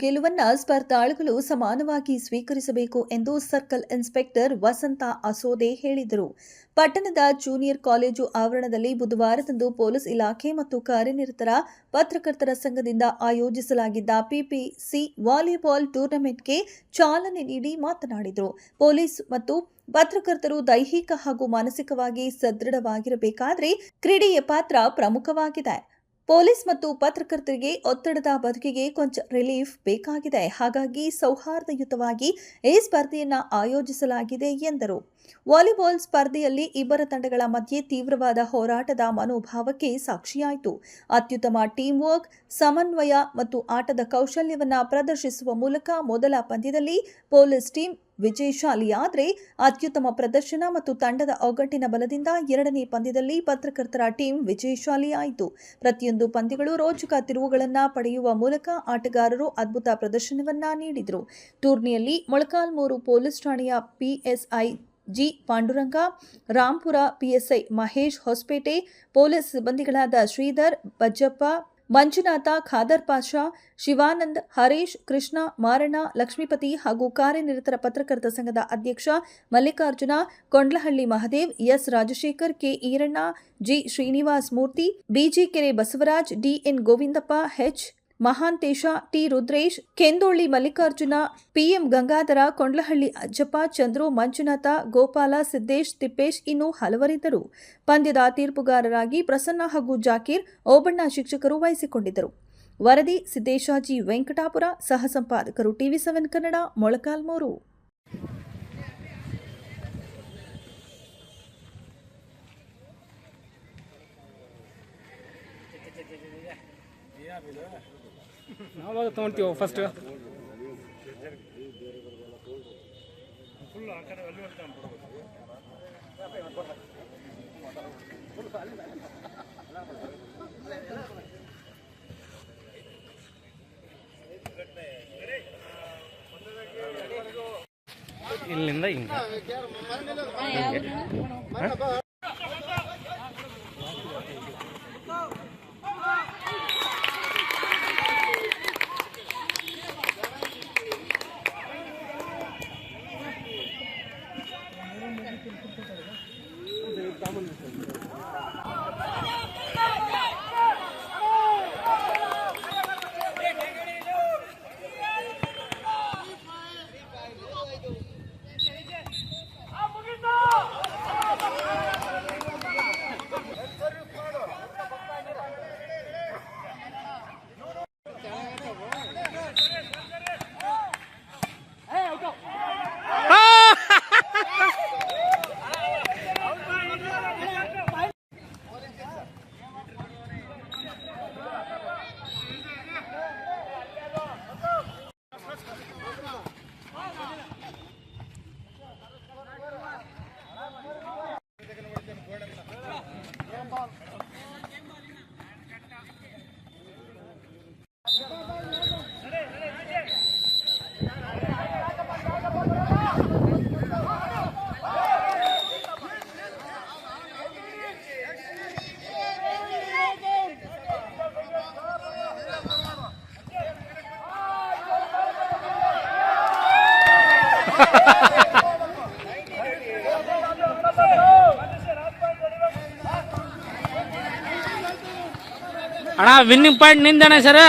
ಗೆಲುವನ್ನ ಸ್ಪರ್ಧಾಳುಗಳು ಸಮಾನವಾಗಿ ಸ್ವೀಕರಿಸಬೇಕು ಎಂದು ಸರ್ಕಲ್ ಇನ್ಸ್ಪೆಕ್ಟರ್ ವಸಂತ ಅಸೋದೆ ಹೇಳಿದರು. ಪಟ್ಟಣದ ಜೂನಿಯರ್ ಕಾಲೇಜು ಆವರಣದಲ್ಲಿ ಬುಧವಾರದಂದು ಪೊಲೀಸ್ ಇಲಾಖೆ ಮತ್ತು ಕಾರ್ಯನಿರತರ ಪತ್ರಕರ್ತರ ಸಂಘದಿಂದ ಆಯೋಜಿಸಲಾಗಿದ್ದ ಪಿಪಿಸಿ ವಾಲಿಬಾಲ್ ಟೂರ್ನಮೆಂಟ್ಗೆ ಚಾಲನೆ ನೀಡಿ ಮಾತನಾಡಿದರು. ಪೊಲೀಸ್ ಮತ್ತು ಪತ್ರಕರ್ತರು ದೈಹಿಕ ಹಾಗೂ ಮಾನಸಿಕವಾಗಿ ಸದೃಢವಾಗಿರಬೇಕಾದರೆ ಕ್ರೀಡೆಯ ಪಾತ್ರ ಪ್ರಮುಖವಾಗಿದೆ. ಪೊಲೀಸ್ ಮತ್ತು ಪತ್ರಕರ್ತರಿಗೆ ಒತ್ತಡದ ಬದುಕಿಗೆ ಕೊಂಚ ರಿಲೀಫ್ ಬೇಕಾಗಿದೆ. ಹಾಗಾಗಿ ಸೌಹಾರ್ದಯುತವಾಗಿ ಈ ಸ್ಪರ್ಧೆಯನ್ನು ಆಯೋಜಿಸಲಾಗಿದೆ ಎಂದರು. ವಾಲಿಬಾಲ್ ಸ್ಪರ್ಧೆಯಲ್ಲಿ ಇಬ್ಬರ ತಂಡಗಳ ಮಧ್ಯೆ ತೀವ್ರವಾದ ಹೋರಾಟದ ಮನೋಭಾವಕ್ಕೆ ಸಾಕ್ಷಿಯಾಯಿತು. ಅತ್ಯುತ್ತಮ ಟೀಮ್ ವರ್ಕ್ ಸಮನ್ವಯ ಮತ್ತು ಆಟದ ಕೌಶಲ್ಯವನ್ನು ಪ್ರದರ್ಶಿಸುವ ಮೂಲಕ ಮೊದಲ ಪಂದ್ಯದಲ್ಲಿ ಪೊಲೀಸ್ ಟೀಮ್ ವಿಜಯಶಾಲಿಯಾದರೆ ಅತ್ಯುತ್ತಮ ಪ್ರದರ್ಶನ ಮತ್ತು ತಂಡದ ಒಗ್ಗಟ್ಟಿನ ಬಲದಿಂದ ಎರಡನೇ ಪಂದ್ಯದಲ್ಲಿ ಪತ್ರಕರ್ತರ ಟೀಮ್ ವಿಜಯಶಾಲಿಯಾಯಿತು ಪ್ರತಿಯೊಂದು ಪಂದ್ಯಗಳು ರೋಚಕ ತಿರುವುಗಳನ್ನು ಪಡೆಯುವ ಮೂಲಕ ಆಟಗಾರರು ಅದ್ಭುತ ಪ್ರದರ್ಶನವನ್ನ ನೀಡಿದರು. ಟೂರ್ನಿಯಲ್ಲಿ ಮೊಳಕಾಲ್ಮೂರು ಪೊಲೀಸ್ ಠಾಣೆಯ PSI G Panduranga Rampura PSI Mahesh Hosapete, police ಸಿಬ್ಬಂದಿಗಳಾದ Sridhar, Bajjappa Manjunatha, Khadar Pasha, Shivanand, Harish, Krishna, Maranna, Lakshmipathi ಹಾಗೂ ಕಾರ್ಯನಿರತರ ಪತ್ರಕರ್ತ ಸಂಘದ ಅಧ್ಯಕ್ಷ Mallikarjuna, Kondlahalli Mahadev, S Rajashekhar, K Iranna, G Srinivas Murthy Bijikere Basavaraj DN Govindappa H Mahantesha, T. Rudresh Kendolli Mallikarjuna, PM Gangadhara, Kondlahalli Ajjappa, Chandru Manjunatha, Gopala Siddesh, Tippesh ಇನ್ನೂ ಹಲವರಿದ್ದರು. ಪಂದ್ಯದ ತೀರ್ಪುಗಾರರಾಗಿ ಪ್ರಸನ್ನ ಹಾಗೂ ಜಾಕೀರ್ ಓಬಣ್ಣ ಶಿಕ್ಷಕರು ವಹಿಸಿಕೊಂಡಿದ್ದರು. ವರದಿ, ಸಿದ್ದೇಶಾಜಿ ವೆಂಕಟಾಪುರ, ಸಹ ಸಂಪಾದಕರು ಟಿವಿ ಸೆವೆನ್ ಕನ್ನಡ, ಮೊಳಕಾಲ್ಮೂರು. ನಾವು ತೊಗೊಳ್ತೀವಿ ಫಸ್ಟ್ ಇಲ್ಲಿಂದ ಹಿಂಗೆ. Vámonos. ಅಣ್ಣ ವಿನ್ನಿಂಗ್ ಪಾಯಿಂಟ್ ನಿಂದಣ್ಣ ಸರ್.